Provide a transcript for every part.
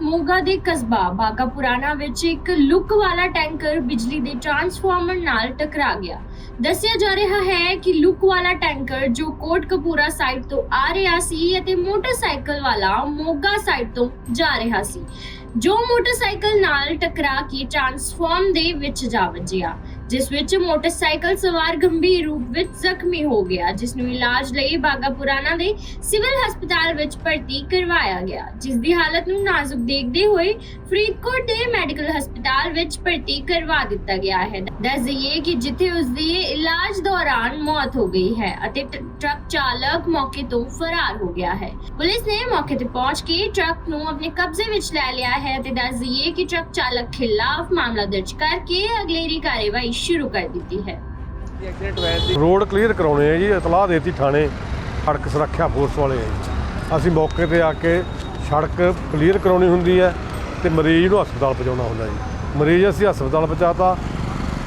ਮੋਗਾ ਦੇ ਕਸਬਾ ਬਾਗਾ ਪੁਰਾਣਾ ਵਿੱਚ ਇੱਕ ਲੁੱਕ ਵਾਲਾ ਟੈਂਕਰ ਬਿਜਲੀ ਦੇ ਟਰਾਂਸਫਾਰਮਰ ਨਾਲ ਟਕਰਾ ਗਿਆ। ਦੱਸਿਆ ਜਾ ਰਿਹਾ ਹੈ ਕਿ ਲੁੱਕ ਵਾਲਾ ਟੈਂਕਰ ਜੋ ਕੋਟ ਕਪੂਰਾ ਸਾਈਡ ਤੋਂ ਆ ਰਿਹਾ ਸੀ ਅਤੇ ਮੋਟਰਸਾਈਕਲ ਵਾਲਾ ਮੋਗਾ ਸਾਈਡ ਤੋਂ ਜਾ ਰਿਹਾ ਸੀ। ਜੋ ਮੋਟਰਸਾਈਕਲ ਨਾਲ ਟਕਰਾ ਕੇ ਟਰਾਂਸਫਾਰਮ ਦੇ ਵਿੱਚ ਜਾ ਵੱਜਿਆ। ਜਿਸ ਵਿੱਚ ਮੋਟਰਸਾਈਕਲ ਸਵਾਰ ਗੰਭੀਰ ਰੂਪ ਵਿੱਚ ਜ਼ਖਮੀ ਹੋ ਗਿਆ, ਜਿਸ ਨੂੰ ਇਲਾਜ ਲਈ ਬਾਗਾ ਦੇ ਸਿਵਲ ਹਸਪਤਾਲ ਵਿੱਚ ਭਰਤੀ ਕਰਵਾਇਆ ਗਿਆ। ਜਿਸ ਦੀ ਹਾਲਤ ਨੂੰ ਨਾਜ਼ੁਕ ਦੇਖਦੇ ਹੋਏ ਫਰੀਦਕੋਟ ਦੇ ਮੈਡੀਕਲ ਹਸਪਤਾਲ ਵਿੱਚ ਭਰਤੀ ਕਰਵਾ ਦਿੱਤਾ ਗਿਆ ਹੈ। ਦੱਸ ਕਿ ਜਿੱਥੇ ਉਸ ਦੀ ਇਲਾਜ ਦੌਰਾਨ ਮੌਤ ਹੋ ਗਈ ਹੈ ਅਤੇ ਟਰੱਕ ਚਾਲਕ ਮੌਕੇ ਤੋਂ ਫਰਾਰ ਹੋ ਗਿਆ ਹੈ। ਪੁਲਿਸ ਨੇ ਮੌਕੇ ਤੇ ਪਹੁੰਚ ਕੇ ਟਰੱਕ ਨੂੰ ਆਪਣੇ ਕਬਜ਼ੇ ਵਿੱਚ ਲੈ ਲਿਆ ਹੈ ਤੇ ਦੱਸ ਦਈਏ ਕਿ ਟਰੱਕ ਚਾਲਕ ਖਿਲਾਫ ਮਾਮਲਾ ਦਰਜ ਕਰਕੇ ਅਗਲੇਰੀ ਕਾਰਵਾਈ ਸ਼ੁਰੂ ਕਰ ਦਿੱਤੀ ਹੈ। ਰੋਡ ਕਲੀਅਰ ਕਰਾਉਣੇ ਆ ਜੀ, ਇਤਲਾਹ ਦੇਤੀ ਥਾਣੇ, ਸੜਕ ਸੁਰੱਖਿਆ ਫੋਰਸ ਵਾਲੇ ਆ ਜੀ। ਅਸੀਂ ਮੌਕੇ ਤੇ ਆ ਕੇ ਸੜਕ ਕਲੀਅਰ ਕਰਾਉਣੀ ਹੁੰਦੀ ਹੈ ਤੇ ਮਰੀਜ਼ ਨੂੰ ਹਸਪਤਾਲ ਪਹੁੰਚਾਉਣਾ ਹੁੰਦਾ ਜੀ। ਮਰੀਜ਼ ਅਸੀਂ ਹਸਪਤਾਲ ਪਹੁੰਚਾਤਾ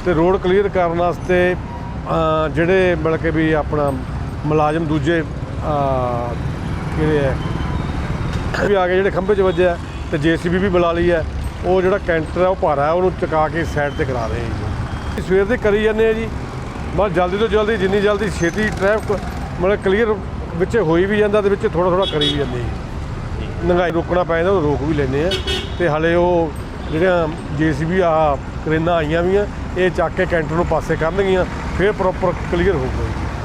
ਤੇ ਰੋਡ ਕਲੀਅਰ ਕਰਨ ਵਾਸਤੇ ਜਿਹੜੇ ਮਿਲ ਕੇ ਵੀ ਆਪਣਾ ਮੁਲਾਜ਼ਮ ਦੂਜੇ ਕਿਹੜੇ ਹੈ ਵੀ ਆ ਕੇ ਜਿਹੜੇ ਖੰਭੇ 'ਚ ਵੱਜਿਆ ਤੇ ਜੀਸੀਬੀ ਵੀ ਬੁਲਾ ਲਈ ਹੈ। ਉਹ ਜਿਹੜਾ ਕੈਂਟਰ ਹੈ, ਉਹ ਭਾਰਾ ਉਹਨੂੰ ਚੁਕਾ ਕੇ ਸਾਈਡ ਤੇ ਕਰਾ ਰਹੇ ਜੀ। ਸਵੇਰ ਦੇ ਕਰੀ ਜਾਂਦੇ ਆ ਜੀ। ਬਸ ਜਲਦੀ ਤੋਂ ਜਲਦੀ ਜਿੰਨੀ ਜਲਦੀ ਛੇਤੀ ਟ੍ਰੈਫਿਕ ਮਤਲਬ ਕਲੀਅਰ ਵਿੱਚ ਹੋਈ ਵੀ ਜਾਂਦਾ ਤੇ ਵਿੱਚ ਥੋੜਾ ਥੋੜਾ ਕਰੀ ਵੀ ਜਾਂਦੇ ਜੀ। ਨੰਗਾਈ ਰੋਕਣਾ ਪੈ ਜਾਂਦਾ, ਉਹ ਰੋਕ ਵੀ ਲੈਂਦੇ ਆ। ਤੇ ਹਲੇ ਉਹ ਜਿਹੜੀਆਂ ਜੀਸੀਬੀ ਆ, ਕਰੇਨਾ ਆਈਆਂ ਵੀ ਆ, ਇਹ ਚੱਕ ਕੇ ਕੈਂਟਰ ਨੂੰ ਪਾਸੇ ਕਰਨਗੀਆਂ, ਫਿਰ ਪ੍ਰੋਪਰ ਕਲੀਅਰ ਹੋਊਗਾ ਜੀ।